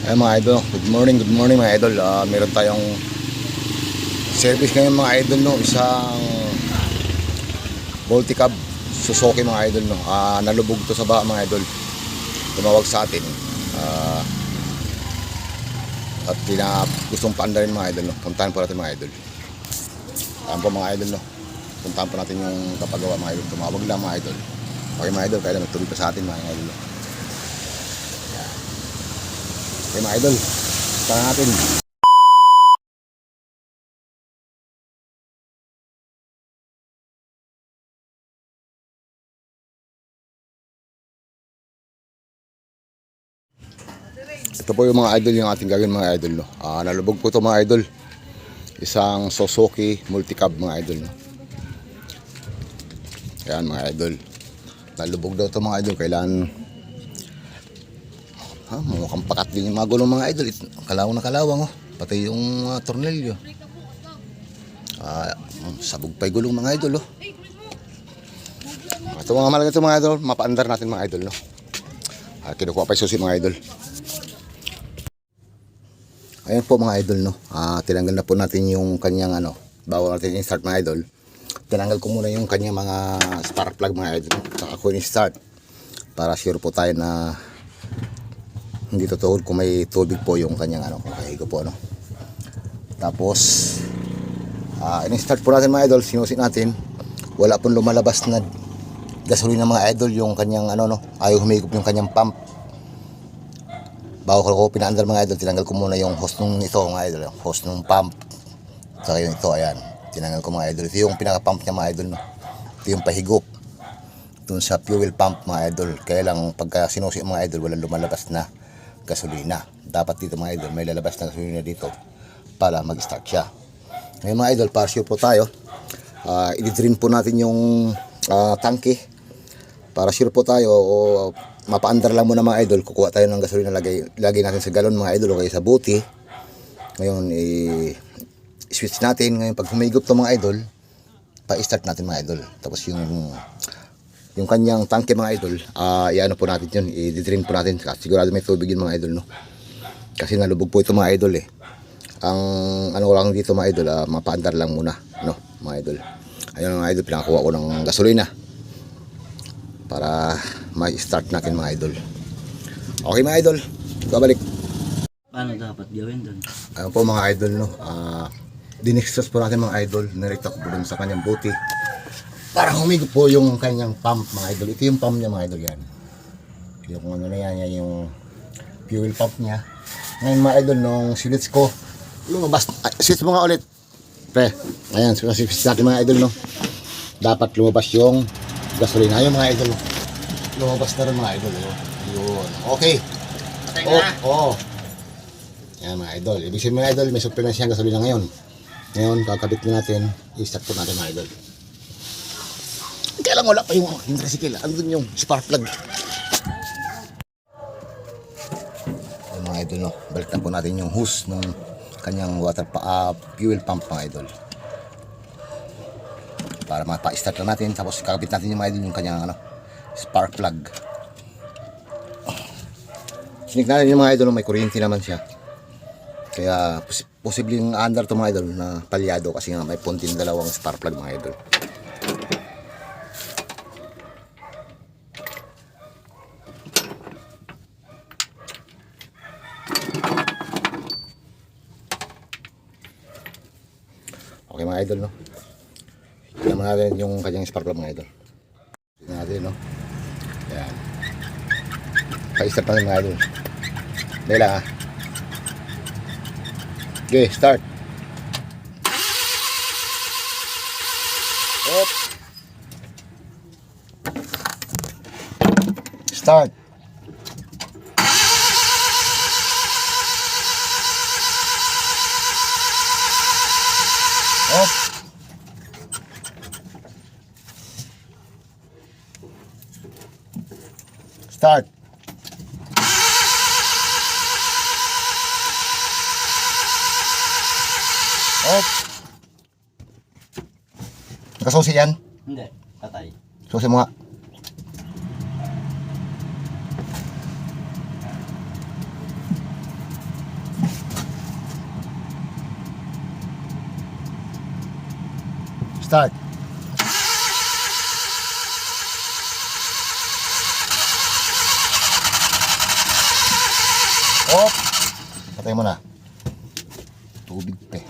Ay mga idol, good morning, good morning mga idol. Ah, meron tayong service ngayon mga idol no, isang multi-cab Suzuki mga idol no. Ah, nalubog to sa baka mga idol. Tumawag sa atin. Ah, at tina gustong paandarin mga idol no. Puntahan po natin mga idol. Ayan po mga idol no. Puntahan po natin yung kapagawa mga idol. Tumawag lang mga idol. Okay mga idol, kaya lang magtuloy pa sa atin mga idol. no. Okay mga idol, puntahan natin. Ito po yung mga idol yung ating gagawin mga idol no. Ah, nalubog po ito mga idol. Isang Suzuki multi-cab mga idol no. Ayan mga idol. Nalubog daw ito mga idol. Kailangan ha, mukhang pakat din yung mga gulong mga idol. It- Kalawang na kalawang oh. Pati yung uh, tornilyo. Ah, mm, sabog pa yung gulong mga idol oh. Ito mga malaga ito mga idol. Mapaandar natin mga idol no. Ah, kinukuha pa yung susi mga idol. Ayan po mga idol no. Ah, tinanggal na po natin yung kanyang ano, bago natin i-start mga idol. Tinanggal ko muna yung kanyang mga spark plug mga idol. Saka ko i-start para sure po tayo na hindi totoo kung may tubig po yung kanyang ano, kahigo po ano. Tapos ah, in-start po natin mga idol, sinusi natin. Wala pong lumalabas na gasolina mga idol yung kanyang ano no, ayaw humigop yung kanyang pump bago ko pinaandar mga idol, tinanggal ko muna yung hose nung ito mga idol, yung hose nung pump. Saka yung ito, ayan. Tinanggal ko mga idol. Ito yung pinaka-pump niya mga idol. No? Ito yung pahigop. Dun sa fuel pump mga idol. Kaya lang pagka sinusi mga idol, walang lumalabas na gasolina. Dapat dito mga idol, may lalabas na gasolina dito para mag-start siya. Ngayon mga idol, para sure po tayo, uh, i-drain po natin yung ah, tangke para sure po tayo o mapaandar lang muna mga idol. Kukuha tayo ng gasolina lagay, lagay natin sa galon mga idol o kaya sa buti. Ngayon i switch natin. Ngayon pag humigop to mga idol pa-start natin mga idol. Tapos yung yung kanyang tangke mga idol ah iano po natin yun i-drain po natin kasi sigurado may tubig yun mga idol no kasi nalubog po ito mga idol eh ang ano ko lang dito mga idol ah, mapaandar lang muna no mga idol ayun mga idol pinakakuha ko ng gasolina para ma-start natin mga idol. Okay mga idol, babalik. Paano dapat gawin doon? Ayun po mga idol no, ah dinextrose po natin mga idol, niretak po dun sa kanyang buti. Para humigop po yung kanyang pump mga idol. Ito yung pump niya mga idol yan. Yung ano na yan, yan yung fuel pump niya. Ngayon mga idol, nung silits ko, lumabas, ay, silits mo nga ulit. Pre, ayan, silits natin mga idol no. Dapat lumabas yung gasolina. Ayun mga idol. Lumabas na rin mga idol. Oh. Yun. Okay. Oh, oh. Yan mga idol. Ibig sabihin mga idol, may supply na siyang gasolina ngayon. Ngayon, kakabit na natin. I-start po natin mga idol. Lang wala pa yung yung tricycle. Andun yung spark plug. Yung mga idol, no? Balik na po natin yung hose ng kanyang water pa, ah, fuel pump mga idol. Para mapa-start lang natin. Tapos kakabit natin yung mga idol yung kanyang ano, spark plug. Sinig natin yung mga idol, may kuryente naman siya. Kaya pos- posibleng under to mga idol na palyado kasi nga may puntin dalawang spark plug mga idol. Okay idol no. Tignan natin yung kanyang spark plug mga idol. Tignan natin no. Yan. Pa-start natin mga idol. Dahil lang ah. Okay, start. Up. Start. Start. Op. Nakasusi yan? Hindi. Patay. Susi mo nga. Start. Op! Patay mo na. Tubig pa.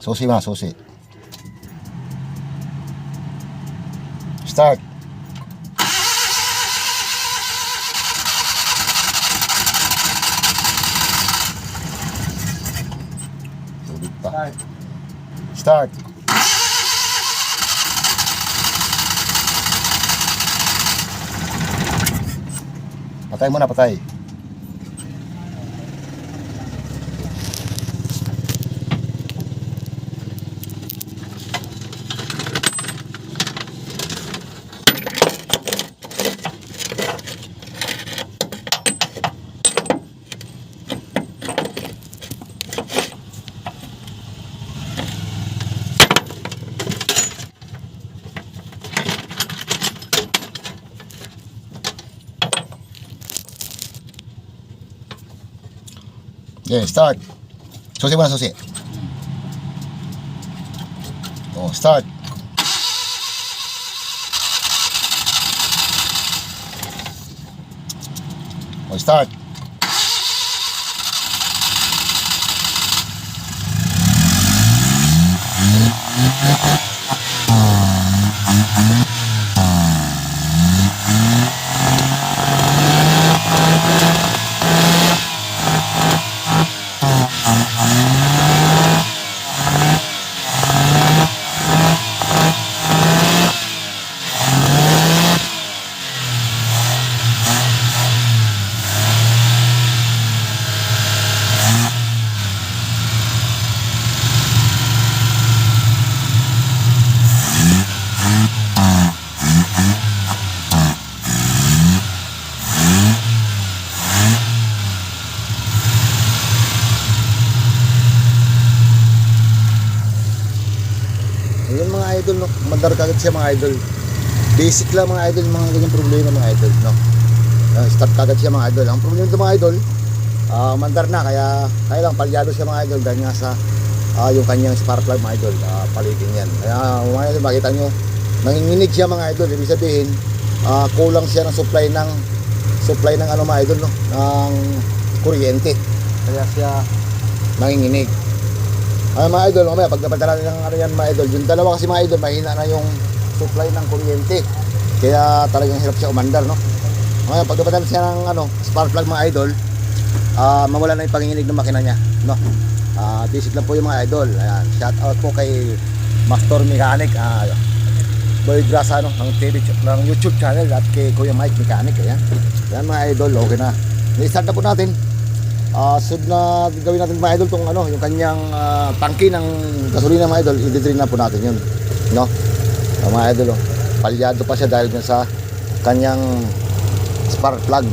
Susi mo na, susi. Start. Tubig pa. Start. Start. Patay mo na, patay. Okay, start. Susi mo na, susi. Oh, start. Oh, start. Ayun mga idol, no? Mandar kagad siya mga idol. Basic lang mga idol, mga ganyan problema mga idol, no? Uh, start kagad siya mga idol. Ang problema nito mga idol, ah mandar na, kaya, kaya lang palyado siya mga idol dahil nga sa ah, yung kanyang spark plug mga idol, uh, palitin yan. Kaya mga idol, makita nyo, nanginginig siya mga idol, ibig sabihin, ah, kulang siya ng supply ng supply ng ano mga idol, no? Ng kuryente. Kaya siya nanginginig. Ay mga idol, mamaya pag napadala ng ano yan mga idol, yung dalawa kasi mga idol, mahina na yung supply ng kuryente. Kaya talagang hirap siya umandar, no? Mamaya pag napadala siya ng ano, spark plug mga idol, ah mawala na yung panginginig ng makina niya, no? Ah, basic lang po yung mga idol. Ayan, shout out po kay Master Mechanic, ah, Boy Grasa, no? Ng TV, ng YouTube channel at kay Kuya Mike Mechanic, ayan. Ayan mga idol, okay na. I-start na po natin. Ah, sunod na gawin natin mga idol tong ano, yung kanyang ah, tangke ng gasolina mga idol, i-drain na po natin yun. No? Ah, mga idol, oh. palyado pa siya dahil dyan sa kanyang spark plug.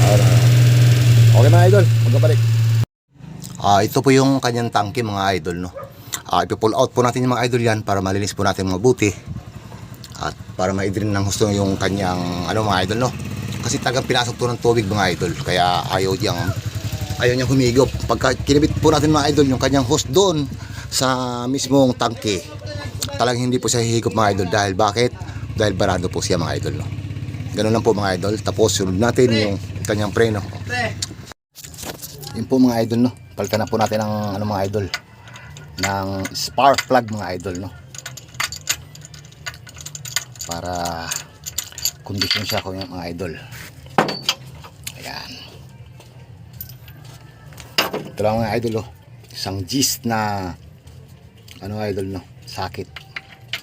Ayun, ayun. Okay mga idol, magkabalik. Ah, ito po yung kanyang tangke mga idol, no. Ah, ipo-pull out po natin yung mga idol yan para malinis po natin mabuti. At para ma-drain ng gusto yung kanyang ano mga idol, no. Kasi tagang pinasok to ng tubig mga idol, kaya ayaw niyang ayaw niyang humigop. Pagka kinibit po natin mga idol yung kanyang hose doon sa mismong tangke, talagang hindi po siya hihigop mga idol dahil bakit? Dahil barado po siya mga idol, no. Ganun lang po mga idol. Tapos sunod natin yung kanyang preno. Yun po mga idol no. Palitan na po natin ng ano mga idol ng spark plug mga idol no. Para kondisyon siya ko mga idol. Ayan. Ito lang mga idol oh. Isang gist na ano idol no. Sakit.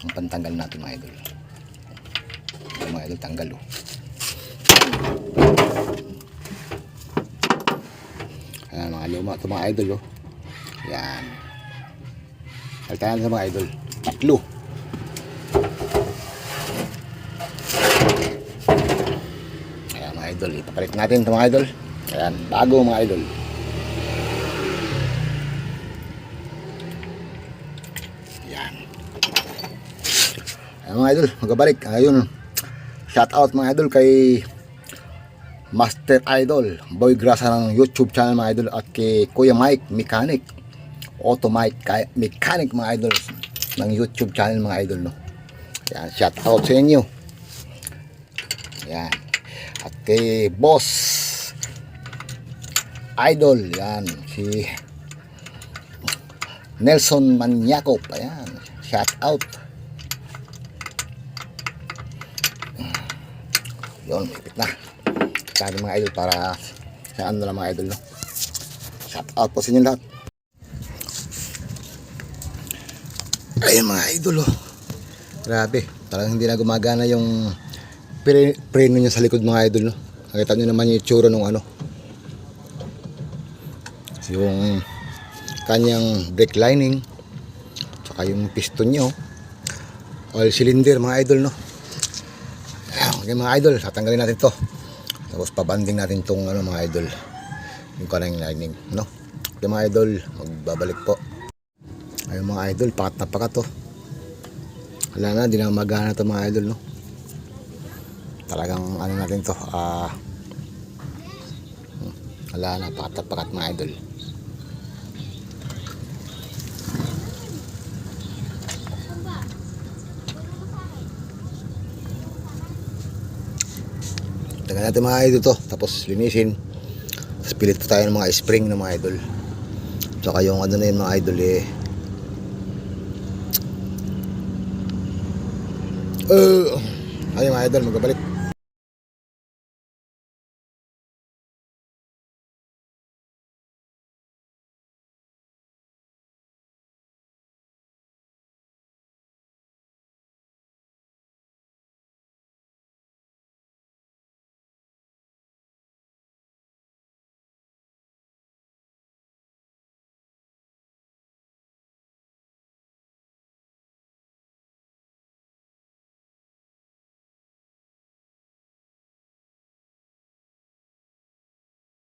Ang pantanggal natin mga idol. Ito, mga idol tanggal oh. Ayan, mga luma ito mga idol oh. Yan. Altahan sa mga idol. Tatlo. Ayan mga idol. Ipapalit natin ito mga idol. Ayan. Bago mga idol. Yan. Ayan Ayan, mga idol, magabalik. Ayun, shout out mga idol kay Master Idol, Boy Grasa ng YouTube channel mga idol at kay Kuya Mike Mechanic, Auto Mike Mechanic mga idol ng YouTube channel mga idol no. Yan, shout out sa inyo. Yan. At kay Boss Idol, yan, si Nelson Maniaco, ayan, shout out. Yun, ipit na. Sabi mga idol para sa ano lang mga idol, no? Shout out po sa inyo lahat. Ayun mga idol, oh. Grabe, talagang hindi na gumagana yung pre preno niya sa likod mga idol, no? Nakita niyo naman yung itsura nung ano. Yung kanyang brake lining, tsaka yung piston niya, oh. Oil cylinder mga idol, no? Okay mga idol, tatanggalin natin to. Tapos pabanding natin tong ano mga idol. Yung kanang lining, no? Okay mga idol, magbabalik po. Ayun mga idol, pakat na pakat to. Wala na, di na magana to mga idol, no? Talagang ano natin to, ah... wala na, pakat na pakat mga idol. Tagal natin mga idol to. Tapos linisin. Tapos pilit pa tayo ng mga spring ng mga idol. Tsaka yung ano na yun mga idol eh. Uh, ayun mga idol, magkabalik.